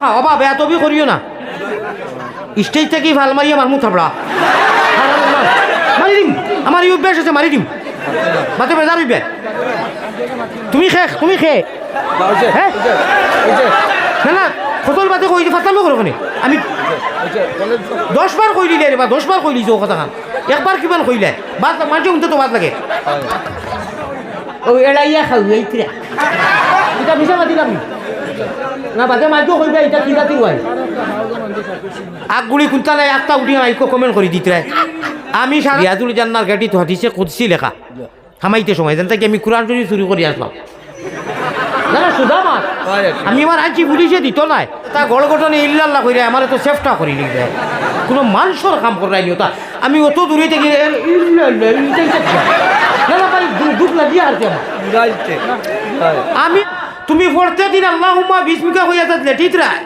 হ্যাঁ, অবা বেয়া তবি করিও না। স্টেজ থেকে ভালো মারি আমার মুখ থাপড়া। মারি দিম। আমার এই অভ্যাস আছে মারি দিম। মাতে বেজার অভ্যাস তুমি খে তুমি খে। হ্যাঁ না না ফটল বাদে কই ফাটালো করো আমি দশ বার কই দিলে রে বা দশ বার কই দিছো কথা খান একবার কিমান কইলে বাদ মাঝে উনতে তো বাদ লাগে। ও এড়াইয়া খাও এইতরা এটা মিশা মাতি না বাদে মাঝে কইবা এটা কি জাতি হয়? আগগুলি নাই একটা উঠি আইকো কমেন্ট করে দিতে আমি রিয়াজুল জান্নার গাড়ি তো হাতিছে কুদসি লেখা। হামাইতে সময় যেন থেকে আমি কোরআন শরীফ চুরি করে আসলাম না না সুধা মাছ আমি আমার আইছি পুলিশে দিত নাই। তা গড় ঘটনে ইল্লাল্লাহ কইরে আমার তো চেষ্টা করি লিখবে। কোনো মানুষের কাম করাই নিও তা। আমি অত দূরে থেকে না না ভাই দুঃখ লাগিয়ে আমার আমি তুমি পড়তে দিন আল্লাহ মুখা হইয়া যাচ্ছে ঠিক রায়?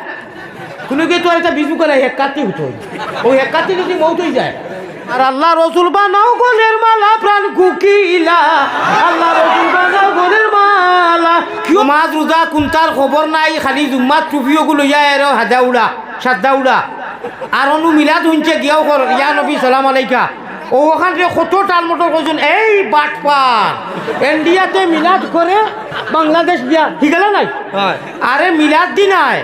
কোনো কে তো একটা বিশ মুখা নাই, এক কাতি হতো ওই এক কাতি যদি মৌত হয়ে যায়, আর আল্লাহ রসুল বানাও গোলের মালা, প্রাণ কুকিলা। আল্লাহ রসুল বানাও গোলের মালা। কিয় মাছ রোজা কুন্তার খবর নাই, খালি জুম্মাত টুপিও গুলো যায় আর হাজা উড়া আর অনু মিলাদ শুনছে গিয়াও কর। ইয়া নবী, সালাম আলাইকা। ও ওখান থেকে কত টাল মোটর করছেন? এই বাটপার। ইন্ডিয়াতে মিলাদ করে বাংলাদেশ দিয়া। ঠিক আছে নাই? আরে মিলাদ দি নাই।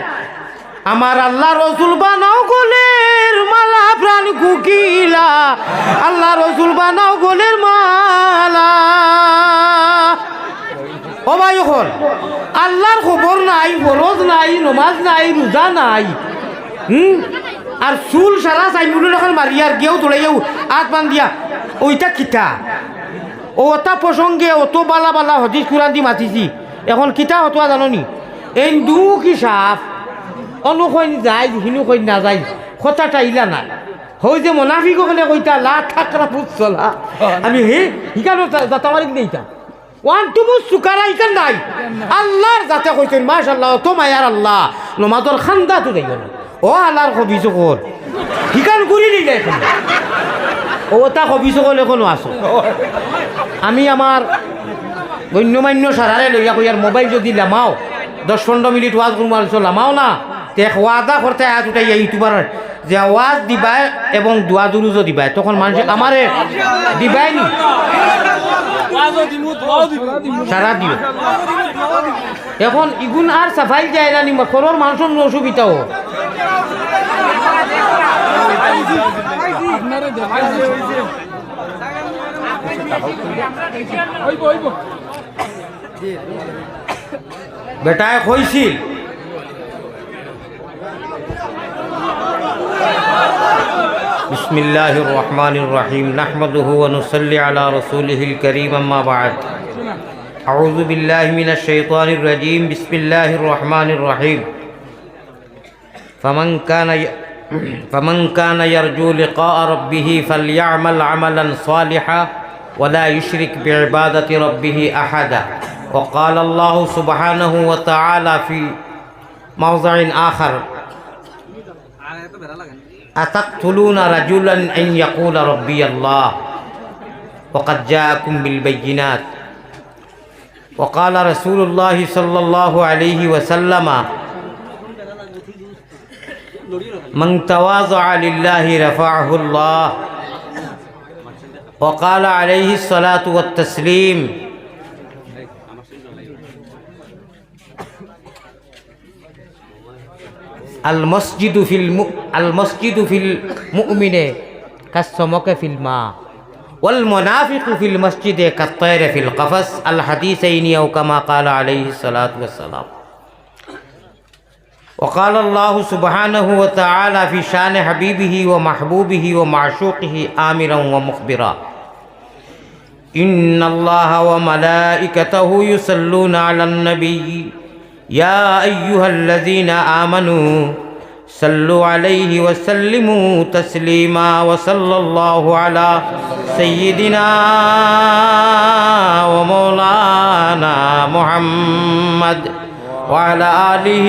আমার আল্লাহ রসুল বানাও গোলের মালা প্রাণ কুকিলা। আল্লাহ রসুল বানাও গোলের মালা। ও ভাই এখন আল্লাহর খবর নাই ফরজ নাই নমাজ নাই রোজা নাই। হুম? আর চুল সারা চাইমুলের এখন মারি আর গেও তোলাই আত বান দিয়া। ওইটা কিতা? ওটা প্রসঙ্গে অত বালা বালা হদিস কুরান দি মাতিছি। এখন কিতা হতোয়া জাননি? এই দু কি সাফ অনুকইন যায় হিনু কইন না যায় কথাটা ইলা না হই যে মোনাফিক হলে কইতা, লা ঠাকরা পুত চলা। আমি হে হিকানো যাতা মারি দেইতা ওয়ান টু মুস সুকারা ইকান নাই। আল্লাহর যাতে কইছেন মাশাআল্লাহ তো মায়ার আল্লাহ। নমাজর খান্দা তো যাইও না ও আলার কবি চকর হিকান ঘুরি নিলে এখন ও তা কবি চকল এখনও আছো। আমি আমার গণ্যমান্য সারারে লইয়া কইয়ার মোবাইল যদি লামাও দশ পনেরো মিনিট ওয়াজ করব লামাও না। তে ওয়াদা করতে হাত উঠাই ইউটিউবার যে ওয়াজ দিবাই এবং দোয়া দুরুজও দিবাই। তখন মানুষ আমারে দিবাই নি সারা দিও। এখন ইগুন আর সাফাই যায় না নিমা খরর মানুষের অসুবিধাও। বেটায় কইছিল بسم الله الرحمن الرحيم نحمده ونصلي على رسوله الكريم أما بعد أعوذ بالله من الشيطان الرجيم بسم الله الرحمن الرحيم فمن كان. فمن كان يرجو لقاء ربه فليعمل عملا صالحا ولا يشرك بعبادة ربه أحدا وقال الله سبحانه وتعالى في موضع آخر أتقتلون رجلا أن يقول ربي الله؟ وقد جاءكم بالبينات. وقال رسول الله صلى الله عليه وسلم من تواضع لله رفعه الله. وقال عليه الصلاة والتسليم المسجد في الم... المسجد في المؤمن كالسمك في الماء والمنافق في المسجد كالطير في القفص الحديثين أو كما قال عليه الصلاة والسلام. وقال الله سبحانه وتعالى في شان حبيبه ومحبوبه ومعشوقه امرا ومخبرا. إن الله وملائكته يصلون على النبي. يا أيها الذين آمنوا صلوا عليه وسلموا تسليما وصلى الله على سيدنا ومولانا محمد وعلى آله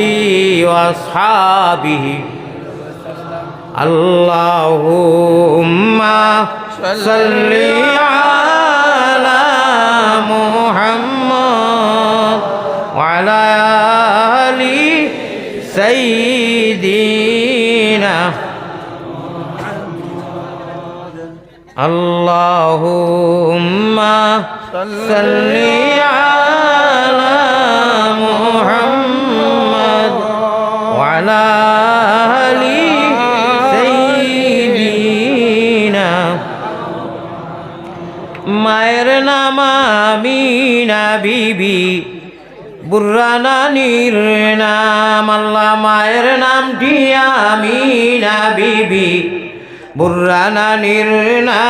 وأصحابه. اللهم صل على محمد وعلى آل سيدنا اللهم صل على محمد وعلى آل سيدنا মায়ের নাম আমিনা বিবি বুর্রানানির নাম, আল্লাহ মায়ের নামটি আমিনা বিবি বুর্রানানির নাম।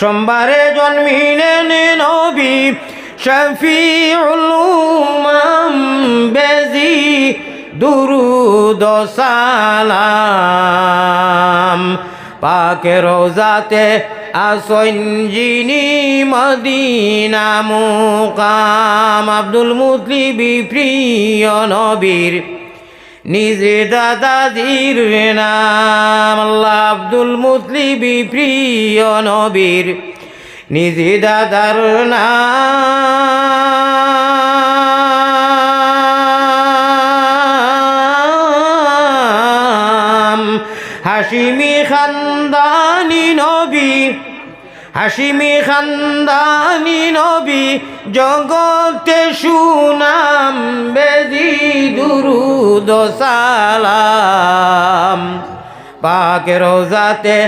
সোমবারে জন্মিলেন নবী শফিউল উমাম বেজি, দুরুদ ও সালাম। পাকে রোজাতে আসন যিনি মদিনা মুকাম। আব্দুল মুতলিবি প্রিয় নবীর, নিজে দাদাজির নাম। আল্লাহ আব্দুল মুতলিবি প্রিয় নবীর, নিজে দাদার নাম। হাসিমি হাসিমি খানদানি নবী জগতে সুনাম বেদি দুরুদ সালাম। পাকে রোজাতে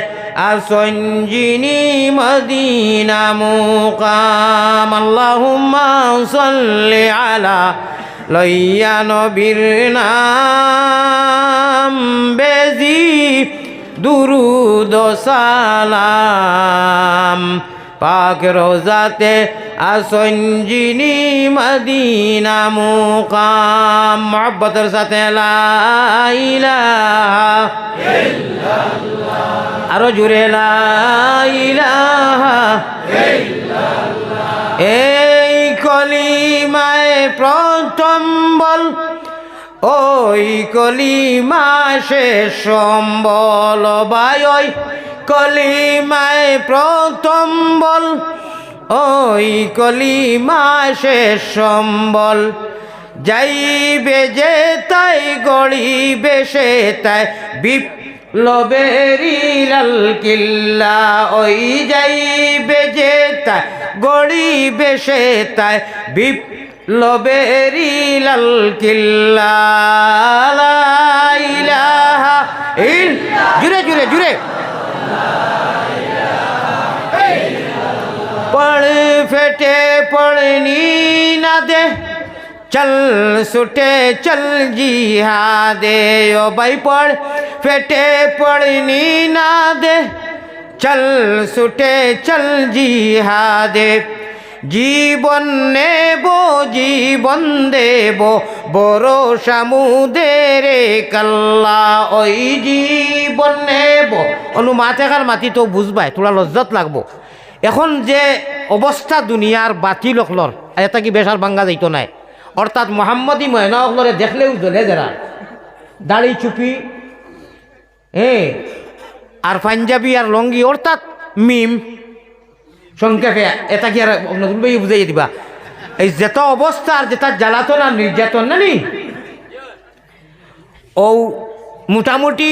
আসন যিনি মদিনা মুকাম। আল্লাহুম্মা সাল্লি আলা লইয়া নবীর নাম। বেজি দুরুদ সালাম। পাক রোজাতে আসন মদিনা মুকাম। মহব্বতের সাথে লা ইলাহা আরও জুড়ে লা ইলাহা এই কলিমায় প্রথম বল ওই কলিমা শেষ সম্বল, বাই ওই কলিমায় প্রথম বল। ওই কলিমা শেষ সম্বল, যাইবে যে তাই, গড়িবে সে তাই। বিপ্লবেরি লাল কিল্লা, ওই যাইবে যে তাই, গড়িবে সে তাই। লোবেরি লাল কিল্লা জুড়ে জুড়ে জুড়ে। পড় ফেটে পড়নি না দে চল সুটে, চল জিহা দে ও ভাই, পড় ফেটে পড়নি না দে চল সুটে, চল জিহা দে জীবন নেব, জীবন দেব, বড় সামুদের কাল্লা। ওই জীবন নেব। অনু মাথাকার মাতি তো বুঝবাই, তোরা লজ্জত লাগবো। এখন যে অবস্থা দুনিয়ার বাতি লখলর এটা কি বেসার বাঙ্গা যাইতো নাই। অর্থাৎ মোহাম্মদী ময়না অখলরে দেখলেও জ্বলে যারা দাড়ি চুপি হ্যাঁ আর পাঞ্জাবি আর লঙ্গি অর্থাৎ মিম সংক্ষেপে এটা কি আর নতুন বই বুঝাই দিবা? এই যেত অবস্থা আর যেটা জ্বালাতন আর নির্যাতন না নি ও মোটামুটি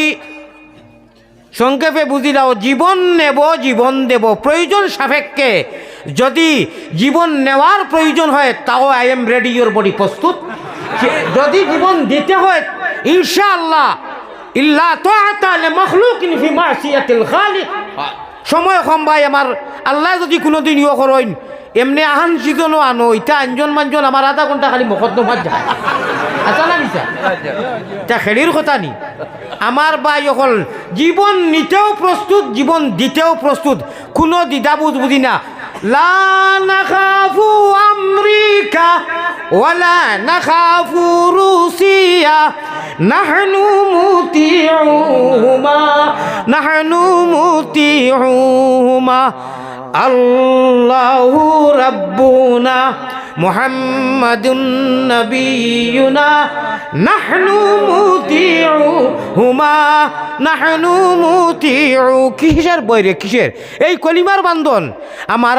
সংক্ষেপে বুঝি দাও জীবন নেব, জীবন দেব, প্রয়োজন সাপেক্ষে। যদি জীবন নেওয়ার প্রয়োজন হয়, তাও I am ready your body প্রস্তুত। যদি জীবন দিতে হয়, ইনশাআল্লাহ, ইল্লা তাআতা লিমাখলুকিন ফি মাসিয়াতিল খালিক। সময় কম ভাই আমার আল্লাহ যদি কোনোদিন ইয়ে করেন এমনি আহান সিজনও আনো ইটা আনজন মানজন আমার আধা ঘণ্টা খালি মকদ্দমাত যায়। আচ্ছা না নিচা তা খেলির কথা নি? আমার ভাই অকল জীবন নিতেও প্রস্তুত জীবন দিতেও প্রস্তুত কোনো দ্বিধাবোধ বুঝি না। লা নাখাফু আমরিকা ওয়ালা নাখাফু রুসিয়া। নাহনু মুতিউহুমা নাহনু মুতিউহুমা। আল্লাহু রাব্বুনা মুহাম্মাদুন নবিয়ুনা। নাহনু মুতিউহুমা, নাহনু মুতিউ, কিসের বইরে কিসের? এই কলিমার বান্ধন। আমার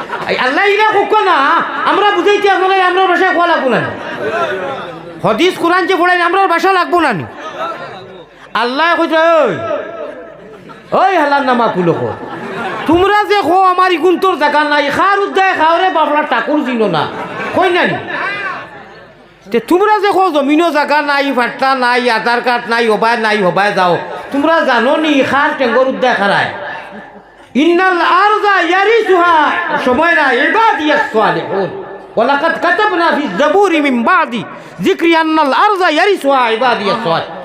আল্লাহ ইরা কোক না। আমরা বুঝাইতে আসলে আমরা ভাষায় কোয়া লাগবো না হদিস, কোরআন যে পড়াই আমরার ভাষা লাগবো না আল্লাহ কইছে, ওই ওই হালার নামা কুলো কো। তোমরা যে খো আমার ইগুন তোর জায়গা নাই। খার উদ্দায় খাওয়ারে বাবলা টাকুর চিনো না। কই না তে তোমরা যে খো জমিনও জায়গা নাই ফাট্টা নাই, আধার কার্ড নাই হবায় নাই হবায় যাও। তোমরা জানো নি, খার টেঙ্গর উদ্দায় খারায় ইন্নাল আরজা ইয়ারিসুহা সময় না ইবাদিয়াস সালিহুন ওয়ালাকাদ কাতাবনা ফি যাবুরি মিন বাদি যিকরি আন্নাল আরজা ইয়ারিসুহা ইবাদিয়াস সালিহুন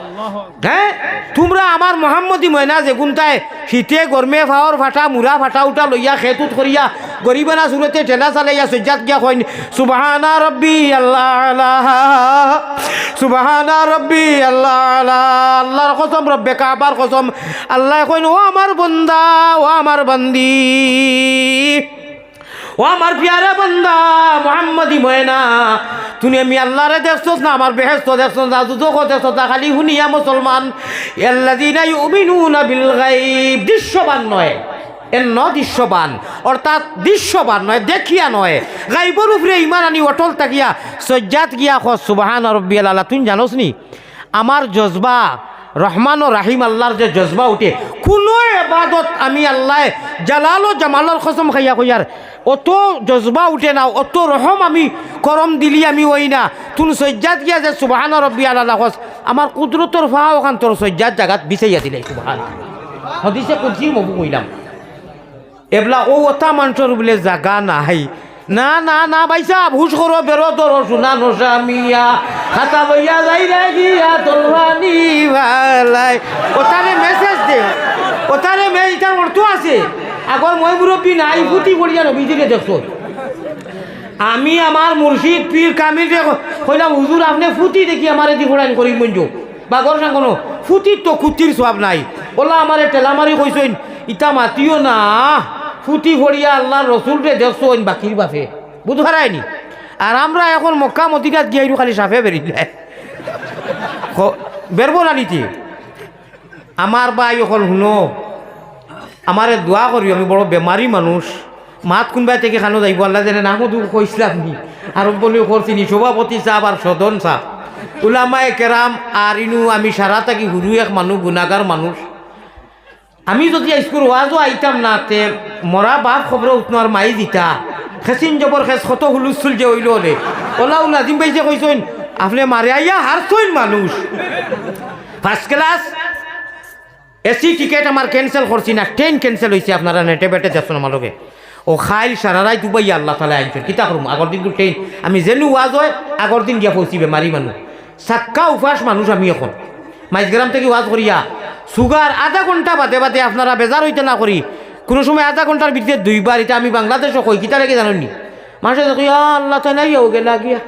হ্যাঁ তোমরা আমার মোহাম্মদী ময়না যে গুনতায় শীতে গরমে ফাওয়ার ফাটা মুরা ফাটা উঠা লইয়া, খেতুত করিয়া গরিবানা সুরতে ঠেলা চালাইয়া, সজ্জাত গিয়া কইন, সুবাহানা রব্বি আল্লাহ সুবাহানা রব্বি আল্লাহ আল্লাহর কসম রব্বে কাবার কসম। আল্লাহ কইন ও আমার বন্দা ও আমার বান্দি। ও আমার পিয়ারে বন্দা, মোহাম্মদী ময়না, তুমি আমি আল্লাহরে দেখছ না, আমার বেহেস্ত দেখছ না দুদক দেখছ না, খালি শুনিয়া মুসলমান। এল্লাদিনা ইউমিনুনা বিল গাইব দৃশ্যবান নয় এর ন দৃশ্যবান, অর্থাৎ দৃশ্যবান নয়, দেখিয়া নয়। গাইবর উপরে ইমান আনি, অটল তাকিয়া সজ্জাত গিয়া খস সুবাহান রব্বিয়াল আল্লাহ তুমি জানোস নি আমার জজবা রহমান ও রাহিম আল্লাহর যে জজবা উঠে, কোনো এবাদত আমি আল্লাহ জালাল ও জামালর কসম খাইয়া কইয়ার, অত জজবা উঠে না, অত রহম আমি, করম দিলি আমি ওই না। তুন সজ্জাত গিয়া যে সুবাহান রব্বি আল্লাহ কস আমার কুদরতর ফা ওখান তোর সজ্জাত জাগাত বিচাইয়া দিলে সুবাহান হদিসে কুদ্সি মবু কইলাম এবলা ও ওটা মানুষের বলে জাগা নাই না না না বাইসা ভুষ করো, বেরো তোর সোনা, নসা, মিয়া। খাতা লইয়া যাই রে গিয়া তোলবানি ভালাই। ওটারে মেসেজ দে। ওটারে মেসেজটার অর্থ আছে। আগর মই মুরব্বী নাই, ফুটি পড়িয়া নবীজিকে দেখছ আমি আমার মুর্শিদ পীর কামিল কইলাম হুজুর আপনি ফুটি দেখি আমার এদি ফোড়াইন করি মঞ্জু বা গর সাঙ্গনো ফুটির তো খুতির সব নাই। ওলা আমারে টেলামারি কইসইন ইটা মাতিও না। ফুটি ফড়িয়া আল্লাহ রসুলরে দেখছইন বাকির বাপে বুধ হারায়নি আর আমরা এখন মক্কা মদিনাত গিয়ে খালি সাফে বেরিয়ে বেরবো না নিতি আমার বাই এখন শুনো আমারে দোয়া করি, আমি বড় বেমারি মানুষ। মাত কোনবাই থেকে খানো যাইব, আল্লাহ যেন নামো দুঃখ কইসলাম নি। আর বলি করছিনি সভাপতি সাহ আর সদন সাহ উলামায় কেরাম আর ইনু আমি সারা থাকি হুরু এক মানুষ গুণাগার মানুষ। আমি যদি স্কুল ওয়াজও আইতাম না তে মরা বাপ খবর উঠনার মাই দিতা। খেসিন জবর খেস কত হুলুস্থুল যে হইল হলে। ওলাও নাজিম ভাই যে কইসইন আপনি মারে আইয়া হারছইন মানুষ। ফার্স্ট ক্লাস এসি টিকেট আমার ক্যান্সেল করছি না ট্রেন ক্যান্সেল হয়েছে আপনারা নেটে বেটে দেখছেন আমার লগে ও খাইল সারারাই দুবাই আল্লাহ তালা আনছেন কিতা করুম আগর দিন ট্রেন আমি যেনু ওয়াজ হয় আগর দিন গিয়া পৌঁছি বেমারি মানুষ সাক্কা উপাস মানুষ আমি এখন। মাইজগ্রাম থেকে ওয়াজ করিয়া সুগার আধা ঘণ্টা বাদে বাদে আপনারা বেজার হইতে না করি। কোনো সময় আধা ঘণ্টার ভিতরে দুইবার এটা আমি বাংলাদেশও কই কিতা লেগে জানেননি মানুষে দেখো, ইয়া আল্লাহ তাই নাই ও গেলা গিয়া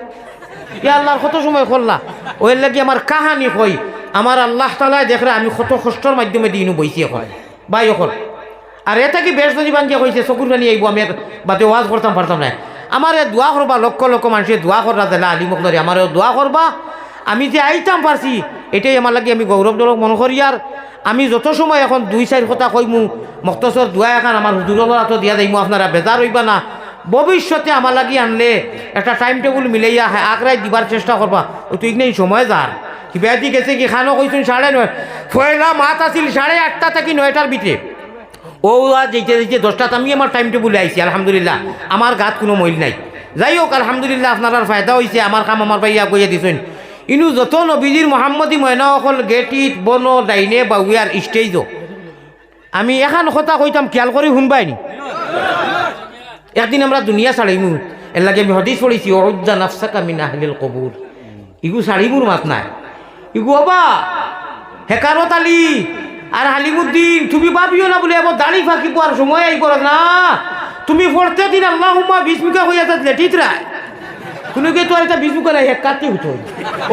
ইয়া আল্লাহর কত সময় করলা ওই লাগি আমার কাহানি কই আমার আল্লাহ তালায় দেখলে আমি কত কষ্টর মাধ্যমে দিনও বইছি এখন বাই এখন আর এটা কি বেশ যদি বান্ধিয়া কইছে চকুর পানি আইব আমি বাদে ওয়াজ করতাম পারতাম না আমার দোয়া করবা লক্ষ লক্ষ মানুষের দোয়া দিলা আলী মুখদারি আমার দোয়া করবা আমি যে আইতাম পারছি, এটাই আমার লাগে আমি গৌরবজনক মনে করি আর আমি যত সময় এখন দুই চার কথা কইমু মক্তসর দোয়া এখন আমার হুজুরের হাতও দিয়া যাইমু আপনারা বেজার হইবা না। ভবিষ্যতে আমার লাগি আনলে একটা টাইম টেবিল মিলাইয়া আগরাই দিবার চেষ্টা করবা তুই নেই সময় যার কিবা দি গেছে কি, খানো কইছুন সাড়ে নয়। ফয়লা মাত আছিল সাড়ে আটটা থেকে নয়টার ভিতরে ও যেতে যেতে দশটাত আমি আমার টাইম টেবিলে আইছি আলহামদুলিল্লাহ। আমার গাত কোনো মইল নাই। যাই হোক আলহামদুলিল্লাহ আপনার ফায়দা হয়েছে আমার কাম আমার ভাইয়া কইয়া দিছেন ইনু যত নবীজির মোহাম্মদী ময়না অকল গেটিত, বন, ডাইনে বাউয়ার স্টেজও আমি এখন কথা কইতাম খেয়াল করে শুনবাই নি? একদিন আমরা দুনিয়া ছাড়িমু এর লাগে আমি হদিস পড়েছি অজ্জা নাফসাকা মিন আহলিল কবুর ইগু শাড়িগুর মাত নাই। ইগু বাবা হেকারত আলী আর হালিমুদ্দিন, তুমি ভাবিও না বলে এবার দাড়ি ফাঁকি পাওয়ার সময় এই করো না। তুমি পড়তে দিন আল্লাহ বিস্মিকা হয়ে যাচ্ছে লেটিত রায় কোনো কে তোর এটা বিজু নাই এক কাটতে হতো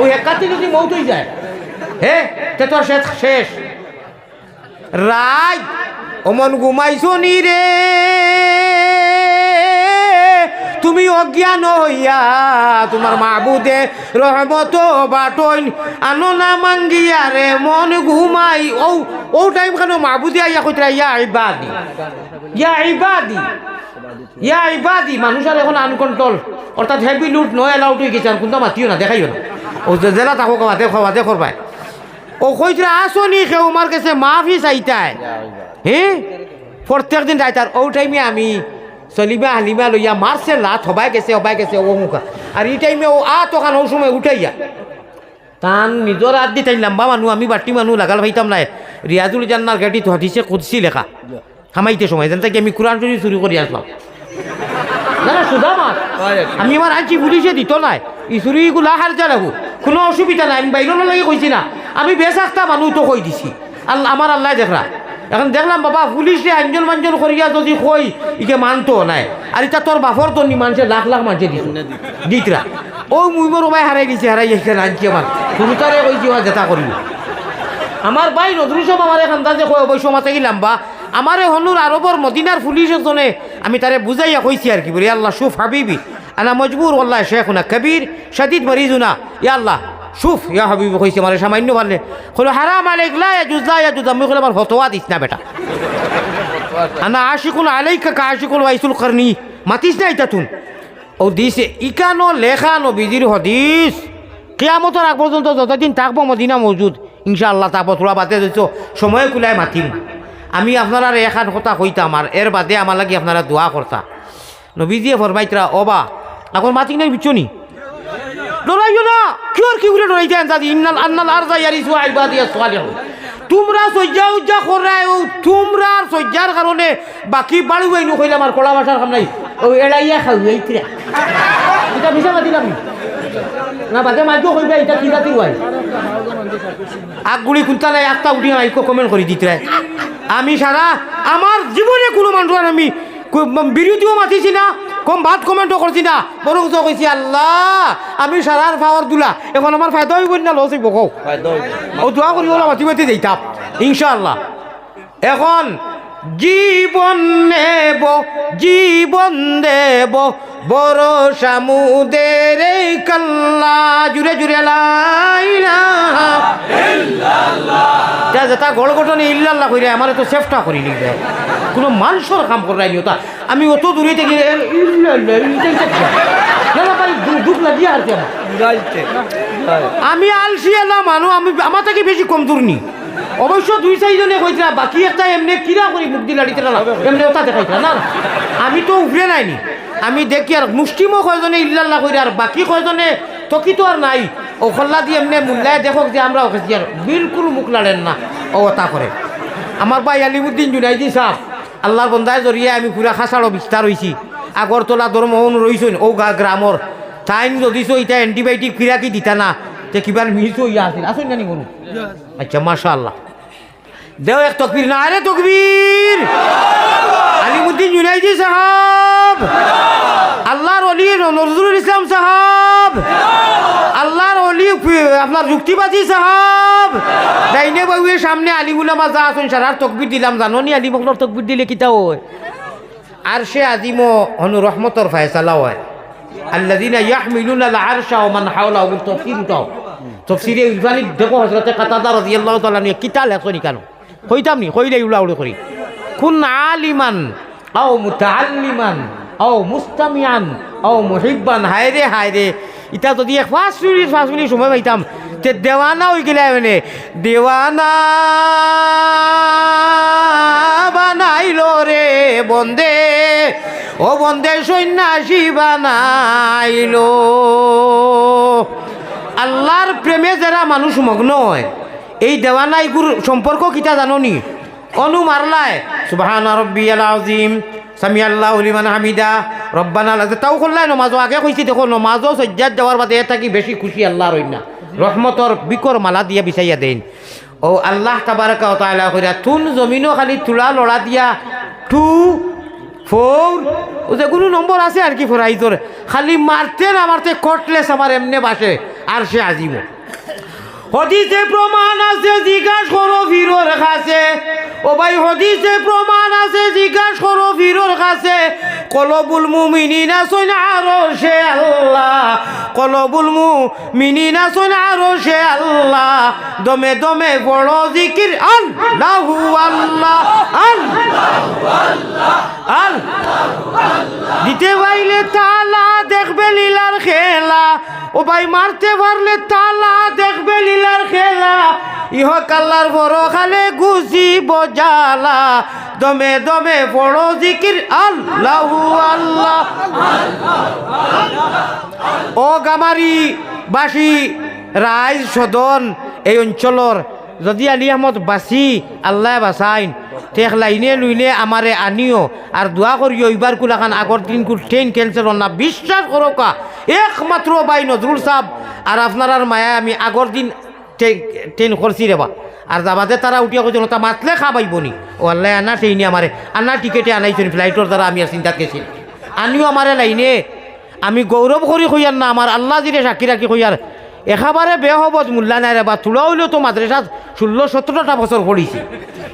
ওই এক কাটতে যদি মৌত হয়ে যায়, হে, তে তোর শেষ শেষ। রায়, অমন ঘুমাইছো নি রে? তুমি অজ্ঞান হইয়া তোমার মাবুদে রহমত বাটইন আনো না মাঙ্গিয়া রে, মন ঘুমাই। ও ও টাইম কেন মাবুদে আইয়া কইতরা ইয়া ইবাদি। ইয়া ইবাদি। ইয়া ইবাদি, মানুষ আর এখন আনকন্ট্রোল অর্থাৎ হেভি লুট নয় অ্যালাউড হয়ে গেছে আর কোনটা মাতিও না, দেখাইও না। ও জেলা থাকো খাওয়াতে খাওয়াতে করবাই ও কইতরা আসনি কেউ আমার কাছে, মাফি চাইতাই। হ্যাঁ প্রত্যেক দিন যাইতার ও টাইমে আমি চলিমা, হালিমা লইয়া মারছে লাত হবাই গেছে হবাই গেছে ও মুখা আর এই টাইমে ও আ তখন ও সময় উঠাইয়া তান নিজর হাত দি তাই লম্বা মানুষ আমি বাটি মানুষ লাগাল ভাইতাম নাই। রিয়াজুল জান্নার গাড়ি তো হাতিছে কুদসি লেখা। হামাইতে সময় যেন থেকে আমি কোরআন শরীফ চুরি করে আসলাম না মাছ। আমি আমার আনছি পুলিশে দিত নাই। ই চুরিগুলা হার যা লাগু কোনো অসুবিধা নাই আমি বাইরের লাগে কইছি না। আমি বেশ একটা মানুষ তো কই দিছি। আল্লাহ আমার আল্লাহ দেখরা এখন দেখলাম বাবা পুলিশে আঞ্জন মাঞ্জন করিয়া যদি কই ইকে মানতো নাই। আর এটা তোর বাপর তো নি মানুষে লাখ লাখ মানুষে দিত দিতরা ও মুই মোর ভাই হারাই দিছে হারাই এখানে আনছি আমার কোনো তারে কইছি জেতা করিব আমার ভাই নজরুল সব আমার এখান যে কয় অবশ্য মাতে গেলাম বা আমার হনুর আরবর মদিনার পুলিশ জনে আমি তারে বুঝাইয়া কইছি আর কি বলি আল্লাহ শুফ হাবিবি, আনা মজবুর আল্লাহ শেখুনা কবির শাদিদ মরিজুনা ইয়া আল্লাহ শুফ ইয়া হাবিবি কইছে আমার সামান্য পারলে হলো হারাম আলাইক, লা ইয়াজুজ লা ইয়াজুজ, আমি আমার ফতোয়া দিস না বেটা। আনা আশিকুল আলাইকা কা আশিকুল ওয়াইসুল করনি মাতিস না এটা তুন? ও দিছে, ইকানো লেখা নবীজির হদিস কিয়ামতর আগ পর্যন্ত যতদিন থাকব মদিনা মজুদ, ইনশাআল্লাহ তারপর তোরা বাদে দিচ্ছ সময় কুলাই মাতিম। আমি আপনারা এখান কথা কইতাম আর এর বাদে আমার লাগি আপনারা দোয়া করতা। নবীজিয়ে ফরমাইতরা অবা এখন মাতিক নাই বিচনি ডরাইও না কিয়র কি বলে ডরাইতে আনসাদি ইন্নাল আন্নাল আরজা ইয়ারিসু আইবাদিয়া সালিহুন তোমরা সজ্জা উজ্জা করাই ও তোমরা সজ্জার কারণে বাকি বাড়ি বই নকইলে আমার কলা ভাষার কাম নাই। ও এড়াইয়া খাও এইতরা এটা বিশা মাতিলাম না বাদে মাইকো কইবে এটা কি জাতি হয় আগগুলি কুন্তালে একটা উঠি আইকো কমেন্ট করে দিতে আমি সারা আমার জীবনে কোনো মানুষ আমি কো- বিরোধীও মাতিছি না কম ভাত কমেন্টও করছি না। বরং তো কইছি আল্লাহ আমি সারার পাওয়ার দুলা। এখন আমার ফায়দা হইব না লস হইব কও? ও দোয়া করি ওলা মাতি মাতি যাইতাম ইনশাআল্লাহ। এখন জীবন নেব জীবন দেব। বড় সামুদের এই কাল্লা। জুড়ে জুড়ে লাইলা যেটা গড় গঠনে ইল্লাল্লাহ কইরে আমার তো চেষ্টা করি লিখবে কোনো মানুষের কাম করাই নি ওটা আমি অত দূরে থেকে এ, ইল্লাল্লাহ, না না দুঃখ লাগিয়ে আর আমি আলসি এলাম মানুষ আমি আমার থেকে বেশি কম দূর নি। অবশ্য দুই চারিজনে কইছিলা বাকি একটা এমনি কিরা করি মুখ দিলা দিতে না এমনি ওটা দেখাইছিলা না আমি তো উফরে নাইনি আমি দেখি আর মুষ্টিমো কয়জনে ইল্লাল্লাহ কইরা আর বাকি কয়জনে তকি তো আর নাই। ও খল্লা দিয়ে এমনি মুল্লায় দেখো যে আমরা ওকে আর বিলকুল মুখ লাড়েন না। ও ওটা করে আমার ভাই আলিমুদ্দিন জুনাইদি সাহ আল্লাহর বন্ধায় জড়িয়ে আমি পুরা খাসাড়ো বিস্তার হয়েছি আগরতলা ধর্মহন রইছেন ও গ্রামর টাইম যদিছ এটা এন্টিবায়োটিক ফিরা কি দিতা না। তে কিবার মিস হইয়া আছিল? আসুন জানি কোনো। আচ্ছা মাশা দেও এক তকবীর, না আরে তকবীর। আলিমুদ্দিন জুনাইদি সাহাব। আল্লাহর অলি নজরুল ইসলাম সাহাব। আল্লাহর অলি আপনার যুক্তিবাদী সাহাব। ডাইনে বাবুয়ের সামনে আলিগুলা মাজা আসুন, সারার তকবির দিলাম। জানো নি আলি মকলর তকবির দিলে কিতা হয়? আর সে আজিম হনু রহমতর ফায়সালা হয়। আল্লাদিনা ইয়াহমিলুন আল আরশা ও মান হাওলা ও তফসির উঠাও। তফসিরে ইফানি দেখো হযরতে কাতাদা রাদিয়াল্লাহু তাআলা নিয়ে কিতা লেখনি কেন কইতাম নি, কইলে উলা উড়ে করি। কুন আলিমান, আও মুতাআল্লিমান, আও মুস্তামিয়ান আও মুহিব্বান, হায়রে হায়রে। ইটা যদি এক পাঁচ মিনিট পাঁচ মিনিট সময় পাইতাম, তে দেওয়ানা হয়ে গেলে মানে দেওয়ানা বানাইলো রে বন্দে, ও বন্দে সন্ন্যাসী বানাইলো। আল্লাহর প্রেমে যারা মানুষ মগ্ন হয়, এই দেওয়ানাইগুর সম্পর্ক কিতা জানো নি অনু মারলায়, সুবহান রব্বিয়াল আজিম সামি আল্লাহ উলিমান হামিদা, রব্বানা আল্লাহ তাও করলাই নমাজও, আগে কইছি দেখো, নমাজও সজ্জাত যাওয়ার বাদে থাকি বেশি খুশি আল্লাহ রই না? রহমতর বিকর মালা দিয়া বিচাইয়া দেন। ও আল্লাহ তাবারকা ও তাআলা কইরা তুন জমিনও খালি তুলা লড়া দিয়া টু ফোর। ও যে কোনো নম্বর আছে আর কি ফোর ফোরাইজোর খালি মারতে না মারতে কটলেস আমার এমনে বাসে, আর সে আজিব। হদিসে প্রমাণ আছে, জিজ্ঞাস করো ফিরোর কাছে। ও ভাই, হদিসে প্রমাণ আছে, জিজ্ঞাস করো ফিরোর কাছে। কলবুল মুমিনিনা সৈন আরও সে আল্লাহ। কলবুল মুমিনিনা সৈন আরও সে আল্লাহ। দমে দমে বড় জিকির আল্লাহু, আল্লাহ আল্লাহ। দিতে পাইলে তালা দেখবে লীলার খেলা। ও ভাই, মারতে পারলে তালা দেখবে লীলার খেলা। ইহ কাল্লার বড় খালে গুছি বজালা দমে দমে বড় জিকির, আল্লাহ আল্লাহ। ও গামারি বাসি, রাইজ সদন, এই অঞ্চলর। যদি আলী আহমদ বাসি, আল্লাহ বাসাইন। তেখ লাইনে লুইনে আমারে আনিও। আর দোয়া করিও, এইবার কুলাখান আগর দিন কুল ট্রেন ক্যান্সেল না। বিশ্বাস করো কা একমাত্র বাই নজরুল সাহ আর আপনার মায়া আমি আগর দিন ট্রেন করছি রেবা আর যাবাতে তারা উঠিয়া কৈছিল তা মাতলে খা পাইব নি ও আল্লাহ, আনা ট্রেনে আমারে। আনা টিকেটে আনাইছেন ফ্লাইটর দ্বারা আমি আর চিন্তাত গেছি। আনিও আমারে লাইনে। আমি গৌরব করি কইয়ার না আমার আল্লাহ জিরে সাক্ষী রাখি কইয়ার একেবারে বেহবত মূল্যা নাই রে বা তুলা হইলেও তো মাদ্রাসা ষোলো সতেরোটা বছর পড়িছে।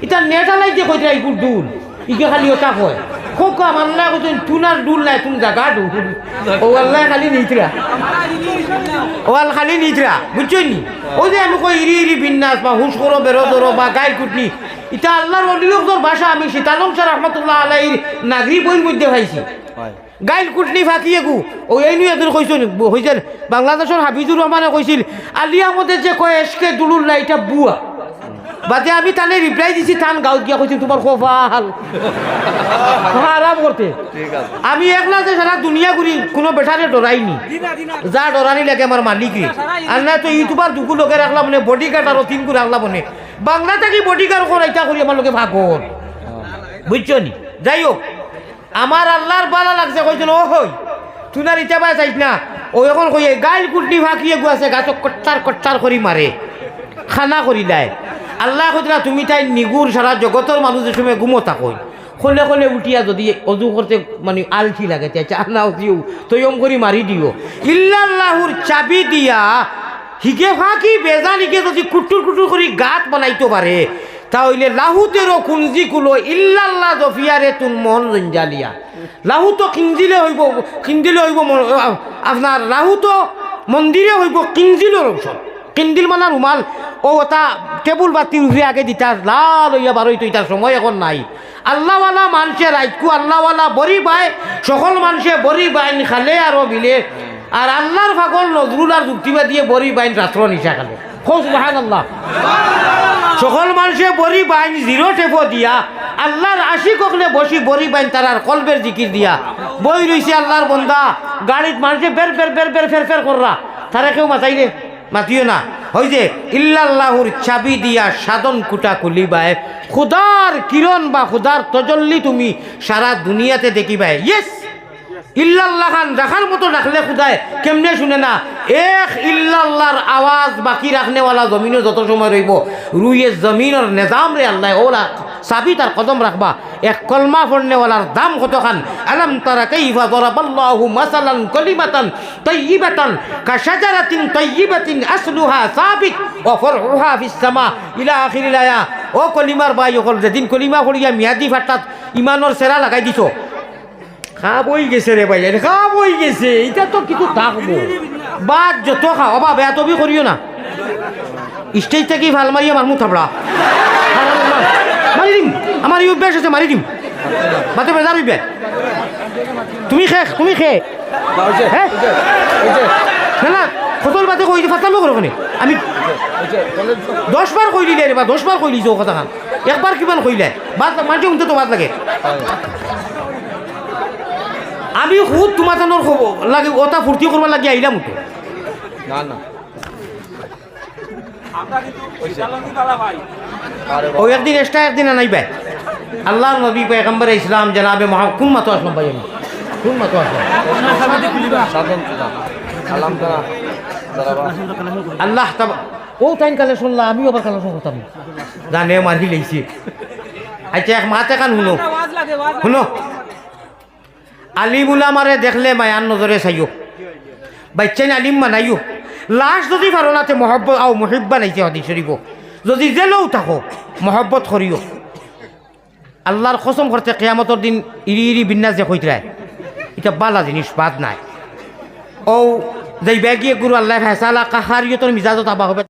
এটা নেটালাই যে কইতে এইগুলো ডুল ইকে খালি ওটা কয় খুব কম আল্লাহ কইছেন তুনার ডুল নাই তুমি জাগা ডুল ও আল্লাহ খালি নিতরা ও আল খালি নিতরা বুঝছ নি? ওই যে আমি কই ইরি ইরি বিন্যাস বা হুস করো বেরো ধরো বা গাই কুটনি। এটা আল্লাহর অলিলোকদের ভাষা আমি সীতালং স্যার রহমতুল্লাহ আলাইর নাগরি বইয়ের মধ্যে পাইছি গাইল কুটনি ফাঁকিয়ে গু ও এই নিয়ে এদের কইছিল হয়েছিল বাংলাদেশের হাবিজুর রহমানে কইছিল আলিয়া আহমদের যে কয় এসকে না এটা বুয়া। বাদে আমি তানে রিপ্লাই দিছি তান গাঁত গিয়া কইছি তোমার কপাল আরাম করতে আমি একলা যে সারা দুনিয়া ঘুরি কোনো বেটারে ডরাইনি যা ডরানি লাগে আমার মালিকই আর না তো ইউটিউবার দুকু লোকে রাখলাম মানে বডি গার্ড আর তিন করে রাখলাম মানে বাংলা থাকি বডি গার্ড করাইতা করি আমার লোকে ভাগর বুঝছ নি? যাই হোক আমার আল্লাহর বালা লাগছে কইছিল ও হই তুই না ইটা পাই চাইছ না? ও এখন কই গাইল কুটনি ফাঁকিয়ে গুয়াছে গাছক কট্টার কট্টার করি মারে খানা করি দেয় আল্লাহ কইতরা তুমি তাই নিগুর সারা জগতের মানুষের সময় ঘুমোতা কই খলে খলে উঠিয়া যদি অজু করতে মানে আলছি লাগে চানা দিও তৈম করি মারি দিও। ইল্লাল্লাহুর চাবি দিয়া, হিগে ফাঁকি বেজানিকে যদি কুটুর কুটুর করি গাত বানাইতে পারে তাহলে লাহুতেরও কুঞ্জি কুলো ইল্লাল্লাহ জফিয়ারে তুন মন জঞ্জালিয়া। লাহু তো কিঞ্জিলে হইব কিঞ্জিলে হইব আপনার লাহু তো মন্দিরে হইব কিঞ্জিলের ঔষধ কিন্দিল মানা রুমাল। ও ওটা টেবুল বা তিউজি আগে দিতা, লাল হইয়া বারোই তো ইতার সময় এখন নাই। আল্লাহওয়ালা মানুষে রাইতকু আল্লাহওয়ালা বরি বাই সকল মানুষে বরি বাইন খালে আরও বিলে আর আল্লাহর ফাগল নজরুল আর যুক্তিবা দিয়ে বরি বাইন রাত্র নিশা খালে। খোঁজ বাহান আল্লাহ সকল মানুষে বরি বাইন জিরো টেপো দিয়া, আল্লাহর আশি কখলে বসি বরি বাইন তারার কলবের জিকির দিয়া। বই রইছে আল্লাহর বন্দা, গাড়িত মানুষে বের বের বের বের ফের ফের কররা। তারা কেউ মাতাইলে? মাতিও না। ওই যে, ইল্লাল্লাহুর চাবি দিয়া সাধন কুটা খুলিবায়, খুদার কিরণ বা খুদার তজল্লি তুমি সারা দুনিয়াতে দেখিবাই ইয়েস! ইল্লাল্লাহ খান রাখার মতো রাখলে খুদায়, কেমনে শুনে না? এক ইল্লাল্লাহর আওয়াজ বাকি রাখনেওয়ালা জমিনও যত সময় রইব, রুইয়ে জমিনের নেজাম রে আল্লাহ ওরা চাবি তার কদম রাখবা এক কলমা ফড়নেওয়ালার দাম কত খান আলাম তারা কাইফা দরাবাল্লাহু মাসালান কলিমাতান তাইয়িবাতান কাশাজারাতিন তাইয়িবাতিন আসলুহা সাবিত ওয়া ফরউহা ফিস সামা ইলা আখিরিল আয়া ও কলিমার বাই অকল যেদিন কলিমা ফড়িয়া মিয়াদি ফাটাত ইমানের সেরা লাগাই দিছো। খাবই গেছে রে ভাই খাবই গেছে। এটা তো কিছু থাকব বাদ যত খাও বা বেয়া তবি করিও না। স্টেজ থেকে ভালো মারিয়া মারমু থাপড়া আমার ইউ বেশ আছে মারি দিম। বাতে বেজার হইবে। তুমি খে তুমি খে। হ্যাঁ না না বাতে কই ফাটালো করো ওখানে আমি দশ বার কই দিলে রে বা দশ বার কই দিছো কথা খান। একবার কিমান কইলে বাদ মানুষ উঠতে তো বাদ লাগে। আমি খুদ তোমার জানোর খব লাগে ওটা ফুর্তি করবার লাগে আইলাম তো না না। ও একদিন এক্সট্রা একদিন আনাইবে আল্লাহর নবী পয়গম্বর ইসলাম জনাবে মহা আসলাম ভাই আসলাম? আল্লাহ ও টাইম কালে শুনলা আমিও আবার কালেকশন করতাম জানে মারি লেছি আচ্ছা এক মাতে কান শুনো। শুনো। আলিমুলা মারে দেখলে মায়ান নজরে চাইও। বাচ্চাই আলিম মানাইও। লাস্ট যদি পারো নাতে মহব্বত আও মহিব্বা নাইছে হদি শরীফ যদি জেলেও থাকো, মহব্বত করিও। আল্লাহর কসম করতে কেয়ামতর দিন ইরি ইরি বিন্যাস যে কইতরায় এটা বালা জিনিস, বাদ নাই। ও, যেই ব্যাগিয়ে গুরু আল্লাহ ফেসালা, কাহারিয়তর মিজাজত আবা হবে।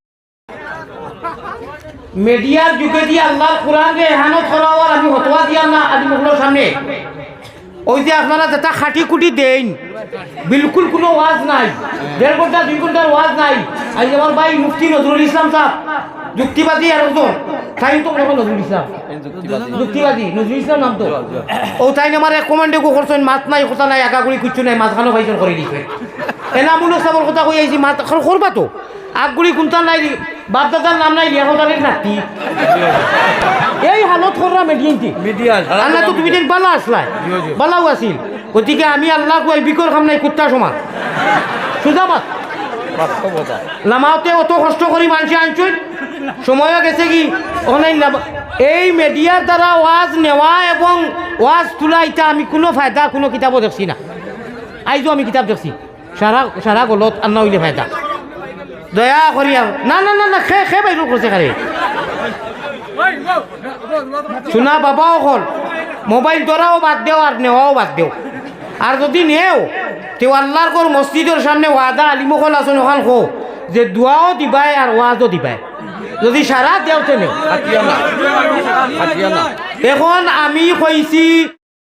মিডিয়ার যুগে দিয়ে আল্লাহর কোরআনকে এহানত করাওয়ার আমি হতোয়া দিয়া না আদি মুখলোর সামনে। ওই যে আপনারা যেটা খাটি কুটি দেন, বিলকুল কোনো ওয়াজ নাই। দেড় ঘণ্টা, দুই ঘণ্টার ওয়াজ নাই। আজ আমার ভাই মুফতি নজরুল ইসলাম সাহ যুক্তিবাদী আর ওজন তাই তো কখন নজরুল ইসলাম। যুক্তিবাদী, নজরুল ইসলাম নাম তো। ও তাই আমার এক কমান্ডে করছেন, মাত নাই, কথা নাই একাগুড়ি কিচ্ছু নাই মাঝখানো ভাইজন করে দিছে। এনা মূল সাবর কথা কই আইছি, মাত করবা তো? আগগুড়ি কোনটা নাই বাপ দাদার নাম নাই লিয়া হোদারের নাতি। এই হালত কররা আল্লাহ তো তুমি বালা আসলাই বালাও আছিল গতিকে আমি আল্লাহ কই বিকর খাম নাই কুত্তা সমান। সুজা মাত বাস্তবতা। অত কষ্ট করি মানুষ আনছুন সময়ও গেছে কি অনলাইন এই মিডিয়ার দ্বারা ওয়াজ নেওয়া এবং ওয়াজ তোলা এটা আমি কোনো ফায়দা কোনো কিতাবও দেখছি না। আইজও আমি কিতাব দেখছি। সারা সারা গলত আন্না হইলে ফায়দা। দয়া করি আর- না না না না খে খে বাইর করছে খারে শোনা বাবাও হল। মোবাইল তোরাও বাদ দেও আর নেওয়াও বাদ দেও আর যদি নেও তেও আল্লাহর কর মসজিদের সামনে ওয়াদা আলিমকল আছেন ওখান খো যে দোয়াও দিবাই আর ওয়াজও দিবাই। যদি সারা দেওতে নেও। এখন আমি কইছি